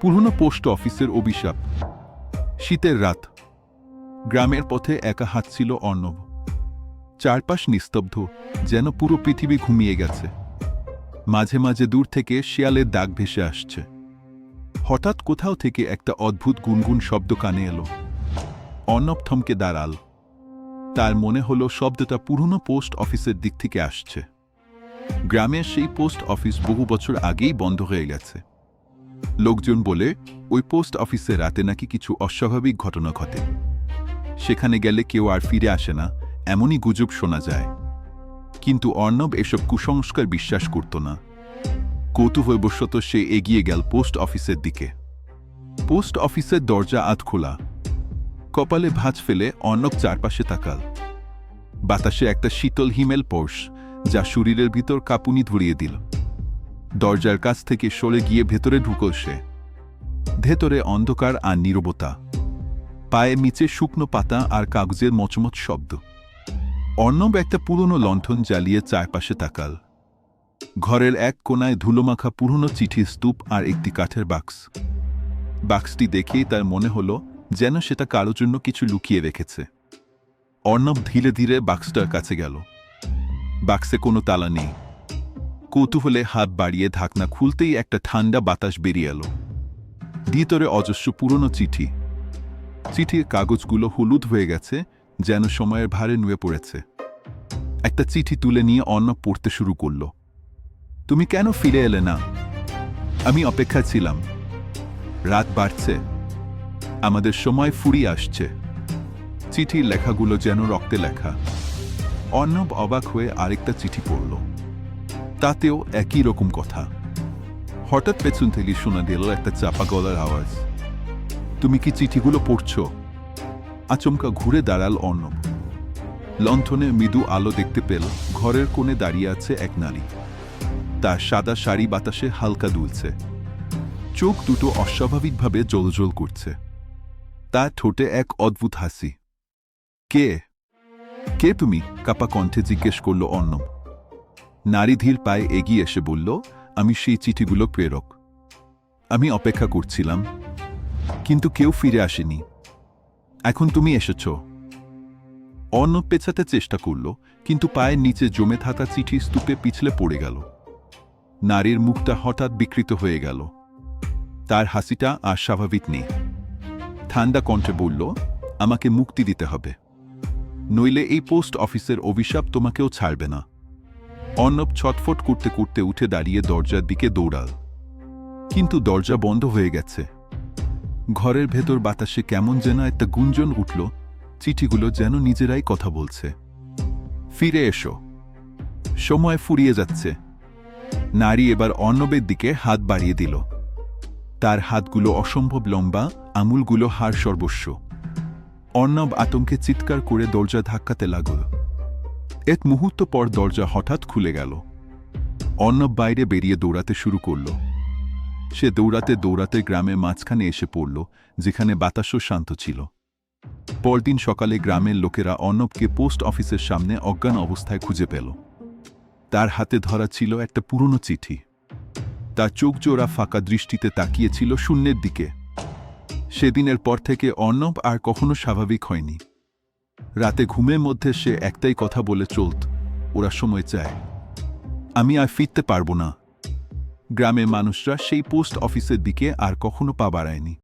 পুরনো পোস্ট অফিসের অভিশাপ। শীতের রাত। গ্রামের পথে একা হাঁটছিল অর্ণব। চারপাশ নিস্তব্ধ, যেন পুরো পৃথিবী ঘুমিয়ে গেছে। মাঝে মাঝে দূর থেকে শিয়ালের দাগ ভেসে আসছে। হঠাৎ কোথাও থেকে একটা অদ্ভুত গুনগুন শব্দ কানে এলো। অর্ণব থমকে দাঁড়াল। তার মনে হলো শব্দটা পুরনো পোস্ট অফিসের দিক থেকে আসছে। গ্রামের সেই পোস্ট অফিস বহু বছর আগেই বন্ধ হয়ে গেছে। লোকজন বলে, ওই পোস্ট অফিসে রাতে নাকি কিছু অস্বাভাবিক ঘটনা ঘটে। সেখানে গেলে কেউ আর ফিরে আসে না, এমনই গুজব শোনা যায়। কিন্তু অর্ণব এসব কুসংস্কার বিশ্বাস করত না। কৌতূহলবশত সে এগিয়ে গেল পোস্ট অফিসের দিকে। পোস্ট অফিসের দরজা আধ খোলা। কপালে ভাঁজ ফেলে অর্ণব চারপাশে তাকাল। বাতাসে একটা শীতল হিমেল পোষ, যা শরীরের ভিতর কাঁপুনি ধরিয়ে দিল। দরজার কাছ থেকে সরে গিয়ে ভেতরে ঢুকল সে। ভেতরে অন্ধকার আর নীরবতা। পায়ে নিচে শুকনো পাতা আর কাগজের মচমচ শব্দ। অর্ণব একটা পুরনো লণ্ঠন জ্বালিয়ে চারপাশে তাকাল। ঘরের এক কোনায় ধুলোমাখা পুরনো চিঠি স্তূপ আর একটি কাঠের বাক্স। বাক্সটি দেখেই তার মনে হলো যেন সেটা কারোর জন্য কিছু লুকিয়ে রেখেছে। অর্ণব ধীরে ধীরে বাক্সটার কাছে গেল। বাক্সে কোনো তালা নেই। কৌতূহলে হাত বাড়িয়ে ঢাকনা খুলতেই একটা ঠান্ডা বাতাস বেরিয়ে এলো। ভিতরে অজস্র পুরনো চিঠি। চিঠির কাগজগুলো হলুদ হয়ে গেছে, যেন সময়ের ভারে নুয়ে পড়েছে। একটা চিঠি তুলে নিয়ে অন্ন পড়তে শুরু করল। তুমি কেন ফিরে এলে না? আমি অপেক্ষা ছিলাম। রাত বাড়ছে। আমাদের সময় ফুরিয়ে আসছে। চিঠির লেখাগুলো যেন রক্তে লেখা। অর্ণব অবাক হয়ে আরেকটা চিঠি পড়ল। তাতেও একই রকম কথা। হঠাৎ পেছন থেকে শোনা দিল একটা চাপা গলার আওয়াজ। তুমি কি চিঠিগুলো পড়ছ? আচমকা ঘুরে দাঁড়াল অর্ণব। লণ্ঠনে মৃদু আলো দেখতে পেল, ঘরের কোণে দাঁড়িয়ে আছে এক নারী। তার সাদা শাড়ি বাতাসে হালকা দুলছে। চোখ দুটো অস্বাভাবিকভাবে জ্বলজ্বল করছে। তার ঠোঁটে এক অদ্ভুত হাসি। কে? কে তুমি? কাপা কণ্ঠে জিজ্ঞেস করল অর্ণব। নারী ধীর পায়ে এগিয়ে এসে বলল, আমি সেই চিঠিগুলো প্রেরক। আমি অপেক্ষা করছিলাম, কিন্তু কেউ ফিরে আসেনি। এখন তুমি এসেছ। অর্ণব পেছাতে চেষ্টা করল, কিন্তু পায়ের নিচে জমে থাকা চিঠি স্তূপে পিছলে পড়ে গেল। নারীর মুখটা হঠাৎ বিকৃত হয়ে গেল। তার হাসিটা আর স্বাভাবিক নেই। ঠান্ডা কণ্ঠে বলল, আমাকে মুক্তি দিতে হবে। নইলে এই পোস্ট অফিসের অভিশাপ তোমাকেও ছাড়বে না। অর্ণব ছটফট করতে করতে উঠে দাঁড়িয়ে দরজার দিকে দৌড়াল। কিন্তু দরজা বন্ধ হয়ে গেছে। ঘরের ভেতর বাতাসে কেমন যেন একটা গুঞ্জন উঠল, চিঠিগুলো যেন নিজেরাই কথা বলছে। ফিরে এসো। সময় ফুরিয়ে যাচ্ছে। নারী এবার অর্ণবের দিকে হাত বাড়িয়ে দিল। তার হাতগুলো অসম্ভব লম্বা আঙুলগুলো হার সর্বস্ব। অর্ণব আতঙ্কে চিৎকার করে দরজা ধাক্কাতে লাগল। এক মুহূর্ত পর দরজা হঠাৎ খুলে গেল। অর্ণব বাইরে বেরিয়ে দৌড়াতে শুরু করল। সে দৌড়াতে দৌড়াতে গ্রামে মাঝখানে এসে পড়ল, যেখানে বাতাসও শান্ত ছিল। পরদিন সকালে গ্রামের লোকেরা অর্ণবকে পোস্ট অফিসের সামনে অজ্ঞান অবস্থায় খুঁজে পেল। তার হাতে ধরা ছিল একটা পুরনো চিঠি। তার চোখ জোড়া ফাঁকা দৃষ্টিতে তাকিয়েছিল শূন্যের দিকে। সেদিনের পর থেকে অর্ণব আর কখনো স্বাভাবিক হয়নি। রাতে ঘুমের মধ্যে সে একটাই কথা বলে চলত, ওরা সময় চায়। আমি আর ফিরতে পারব না। গ্রামের মানুষরা সেই পোস্ট অফিসের দিকে আর কখনো পা বাড়ায়নি।